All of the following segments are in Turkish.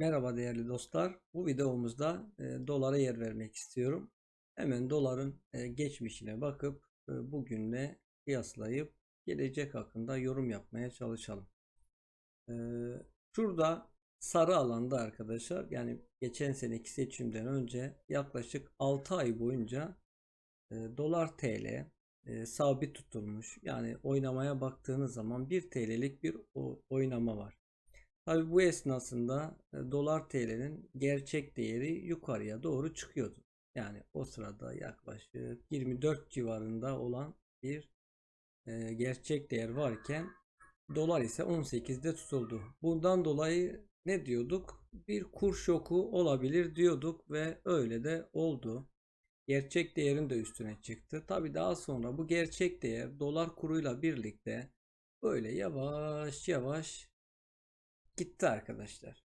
Merhaba değerli dostlar. Bu videomuzda e, dolara yer vermek istiyorum. Hemen doların e, geçmişine bakıp e, bugünle kıyaslayıp gelecek hakkında yorum yapmaya çalışalım. E, şurada sarı alanda arkadaşlar yani geçen seneki seçimden önce yaklaşık 6 ay boyunca e, dolar TL e, sabit tutulmuş. Yani oynamaya baktığınız zaman 1 TL'lik bir oynama var. Tabi bu esnasında e, dolar TL'nin gerçek değeri yukarıya doğru çıkıyordu. Yani o sırada yaklaşık 24 civarında olan bir e, gerçek değer varken dolar ise 18'de tutuldu. Bundan dolayı ne diyorduk? Bir kur şoku olabilir diyorduk ve öyle de oldu. Gerçek değerin de üstüne çıktı. Tabi daha sonra bu gerçek değer dolar kuruyla birlikte böyle yavaş yavaş gitti arkadaşlar.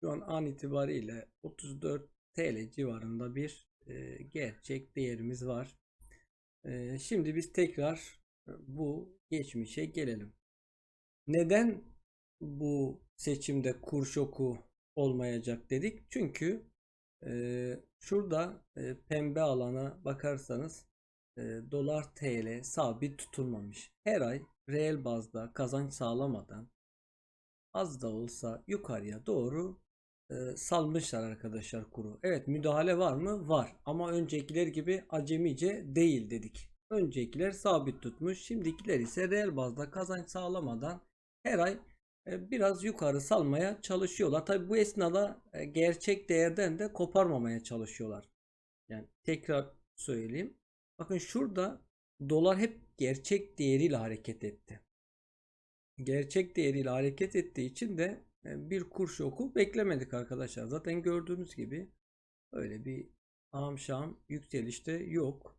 Şu an an itibariyle 34 TL civarında bir e, gerçek değerimiz var. E, şimdi biz tekrar e, bu geçmişe gelelim. Neden bu seçimde kur şoku olmayacak dedik? Çünkü e, şurada e, pembe alana bakarsanız e, dolar TL sabit tutulmamış. Her ay reel bazda kazanç sağlamadan az da olsa yukarıya doğru e, salmışlar arkadaşlar kuru. Evet müdahale var mı? Var. Ama öncekiler gibi acemice değil dedik. Öncekiler sabit tutmuş. Şimdikiler ise reel bazda kazanç sağlamadan her ay e, biraz yukarı salmaya çalışıyorlar. Tabi bu esnada e, gerçek değerden de koparmamaya çalışıyorlar. Yani tekrar söyleyeyim. Bakın şurada dolar hep gerçek değeriyle hareket etti gerçek değeriyle hareket ettiği için de e, bir kur şoku beklemedik arkadaşlar. Zaten gördüğünüz gibi öyle bir amşam yükselişte yok.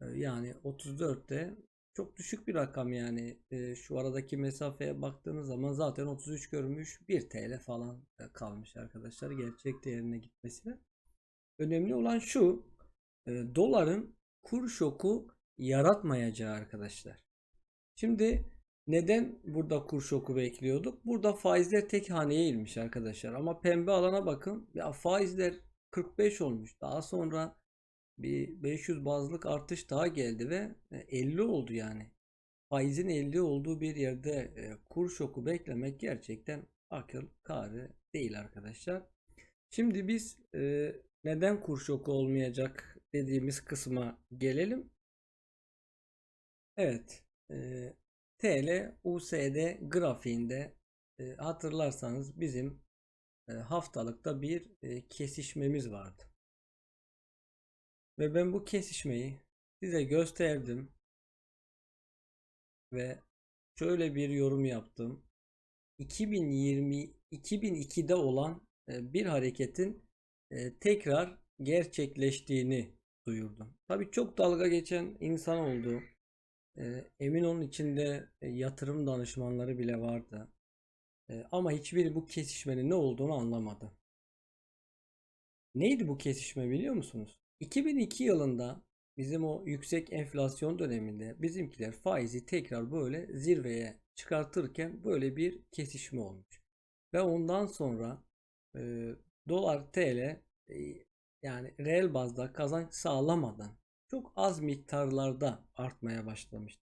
E, Yani 34'te çok düşük bir rakam yani E, şu aradaki mesafeye baktığınız zaman zaten 33 görmüş 1 TL falan kalmış arkadaşlar gerçek değerine gitmesine. Önemli olan şu doların kur şoku yaratmayacağı arkadaşlar. Şimdi neden burada kur şoku bekliyorduk? Burada faizler tek haneye inmiş arkadaşlar. Ama pembe alana bakın. Ya faizler 45 olmuş. Daha sonra bir 500 bazlık artış daha geldi ve 50 oldu yani. Faizin 50 olduğu bir yerde e, kur şoku beklemek gerçekten akıl kârı değil arkadaşlar. Şimdi biz e, neden kur şoku olmayacak dediğimiz kısma gelelim. Evet. TL USD grafiğinde e, hatırlarsanız bizim e, haftalıkta bir e, kesişmemiz vardı. Ve ben bu kesişmeyi size gösterdim ve şöyle bir yorum yaptım. 2020 2002'de olan e, bir hareketin e, tekrar gerçekleştiğini duyurdum. Tabii çok dalga geçen insan oldu. Emin olun içinde e, yatırım danışmanları bile vardı. E, ama hiçbiri bu kesişmenin ne olduğunu anlamadı. Neydi bu kesişme biliyor musunuz? 2002 yılında bizim o yüksek enflasyon döneminde bizimkiler faizi tekrar böyle zirveye çıkartırken böyle bir kesişme olmuş. Ve ondan sonra e, dolar TL e, yani reel bazda kazanç sağlamadan çok az miktarlarda artmaya başlamıştı.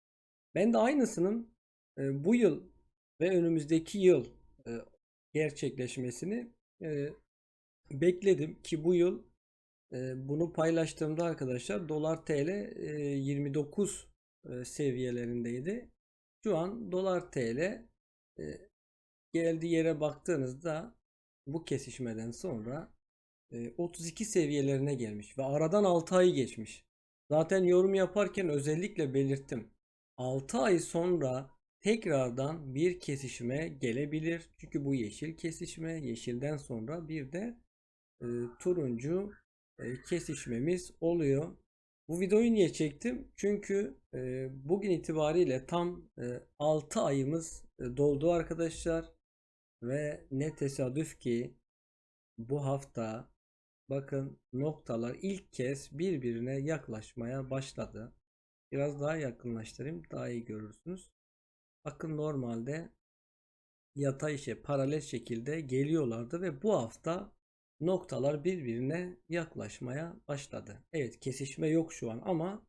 Ben de aynısının e, bu yıl ve önümüzdeki yıl e, gerçekleşmesini e, bekledim ki bu yıl e, bunu paylaştığımda arkadaşlar dolar TL e, 29 e, seviyelerindeydi. Şu an dolar TL e, geldiği yere baktığınızda bu kesişmeden sonra e, 32 seviyelerine gelmiş ve aradan 6 ay geçmiş. Zaten yorum yaparken özellikle belirttim. 6 ay sonra tekrardan bir kesişme gelebilir. Çünkü bu yeşil kesişme. Yeşilden sonra bir de e, turuncu e, kesişmemiz oluyor. Bu videoyu niye çektim? Çünkü e, bugün itibariyle tam e, 6 ayımız e, doldu arkadaşlar. Ve ne tesadüf ki bu hafta bakın noktalar ilk kez birbirine yaklaşmaya başladı. Biraz daha yakınlaştırayım daha iyi görürsünüz. Bakın normalde yatay şey paralel şekilde geliyorlardı ve bu hafta noktalar birbirine yaklaşmaya başladı. Evet kesişme yok şu an ama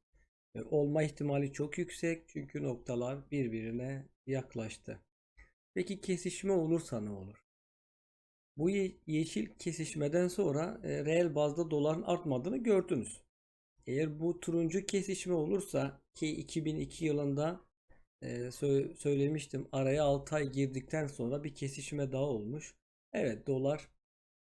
e, olma ihtimali çok yüksek çünkü noktalar birbirine yaklaştı. Peki kesişme olursa ne olur? Bu ye- yeşil kesişmeden sonra e, reel bazda doların artmadığını gördünüz. Eğer bu turuncu kesişme olursa ki 2002 yılında e, sö- söylemiştim araya 6 ay girdikten sonra bir kesişme daha olmuş. Evet dolar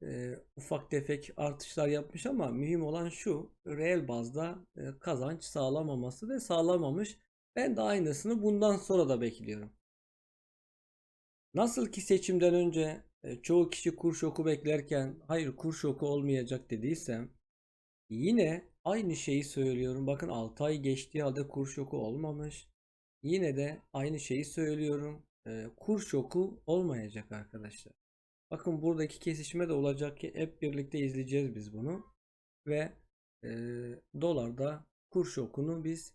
e, ufak tefek artışlar yapmış ama mühim olan şu reel bazda e, kazanç sağlamaması ve sağlamamış. Ben de aynısını bundan sonra da bekliyorum. Nasıl ki seçimden önce çoğu kişi kur şoku beklerken hayır kur şoku olmayacak dediysem yine aynı şeyi söylüyorum. Bakın 6 ay geçtiği halde kur şoku olmamış. Yine de aynı şeyi söylüyorum. E, kur şoku olmayacak arkadaşlar. Bakın buradaki kesişme de olacak ki hep birlikte izleyeceğiz biz bunu. Ve e, dolarda kur şokunu biz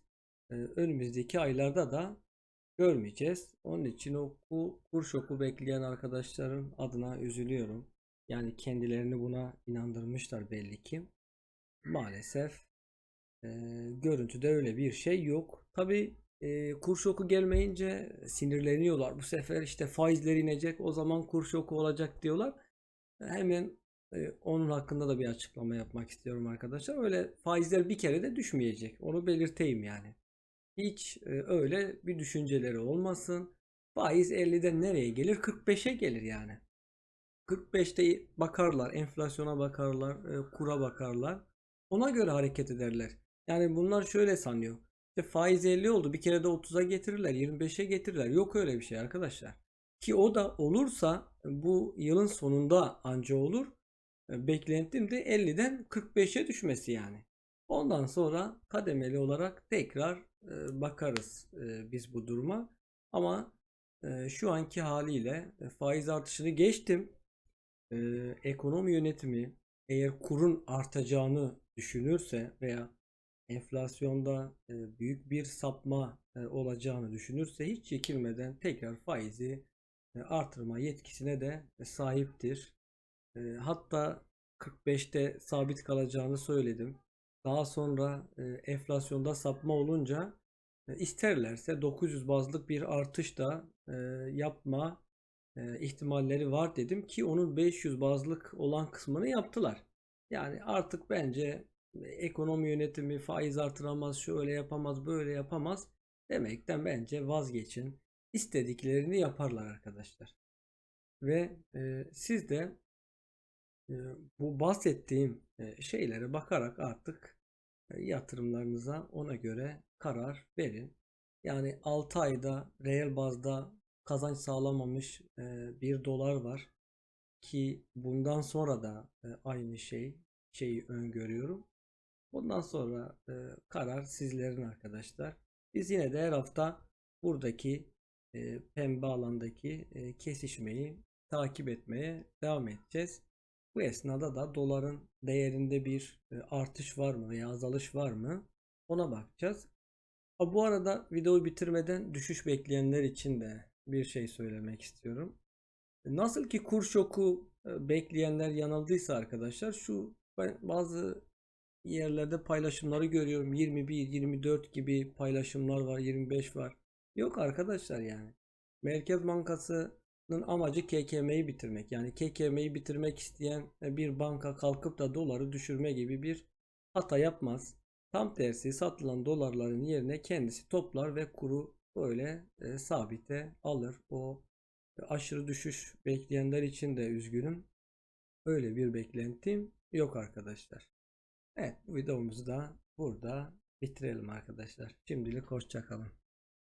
e, önümüzdeki aylarda da görmeyeceğiz. Onun için o ku- kur şoku bekleyen arkadaşların adına üzülüyorum. Yani kendilerini buna inandırmışlar belli ki. Maalesef e, görüntüde öyle bir şey yok. Tabi e, kur şoku gelmeyince sinirleniyorlar. Bu sefer işte faizler inecek o zaman kur şoku olacak diyorlar. Hemen e, onun hakkında da bir açıklama yapmak istiyorum arkadaşlar. Öyle faizler bir kere de düşmeyecek. Onu belirteyim yani. Hiç öyle bir düşünceleri olmasın. Faiz 50'den nereye gelir? 45'e gelir yani. 45'te bakarlar, enflasyona bakarlar, kura bakarlar. Ona göre hareket ederler. Yani bunlar şöyle sanıyor. İşte faiz 50 oldu. Bir kere de 30'a getirirler, 25'e getirirler. Yok öyle bir şey arkadaşlar. Ki o da olursa bu yılın sonunda anca olur. Beklentim de 50'den 45'e düşmesi yani. Ondan sonra kademeli olarak tekrar bakarız biz bu duruma. Ama şu anki haliyle faiz artışını geçtim. Ekonomi yönetimi eğer kurun artacağını düşünürse veya enflasyonda büyük bir sapma olacağını düşünürse hiç çekilmeden tekrar faizi artırma yetkisine de sahiptir. Hatta 45'te sabit kalacağını söyledim. Daha sonra e, enflasyonda sapma olunca e, isterlerse 900 bazlık bir artış da e, yapma ihtimalleri var dedim ki onun 500 bazlık olan kısmını yaptılar. Yani artık bence ekonomi yönetimi faiz artıramaz, şöyle yapamaz, böyle yapamaz demekten bence vazgeçin. İstediklerini yaparlar arkadaşlar. Ve e, siz de bu bahsettiğim şeylere bakarak artık yatırımlarınıza ona göre karar verin. Yani 6 ayda reel bazda kazanç sağlamamış bir dolar var ki bundan sonra da aynı şey şeyi öngörüyorum. Bundan sonra karar sizlerin arkadaşlar. Biz yine de her hafta buradaki pembe alandaki kesişmeyi takip etmeye devam edeceğiz. Bu esnada da doların değerinde bir e, artış var mı veya azalış var mı ona bakacağız. Ha, bu arada videoyu bitirmeden düşüş bekleyenler için de bir şey söylemek istiyorum. Nasıl ki kur şoku e, bekleyenler yanıldıysa arkadaşlar şu ben bazı yerlerde paylaşımları görüyorum. 21, 24 gibi paylaşımlar var, 25 var. Yok arkadaşlar yani. Merkez Bankası'nın amacı KKM'yi bitirmek. Yani KKM'yi bitirmek isteyen bir banka kalkıp da doları düşürme gibi bir hata yapmaz. Tam tersi satılan dolarların yerine kendisi toplar ve kuru böyle e, sabite alır. O aşırı düşüş bekleyenler için de üzgünüm. Öyle bir beklentim yok arkadaşlar. Evet bu videomuzu da burada bitirelim arkadaşlar. Şimdilik hoşçakalın.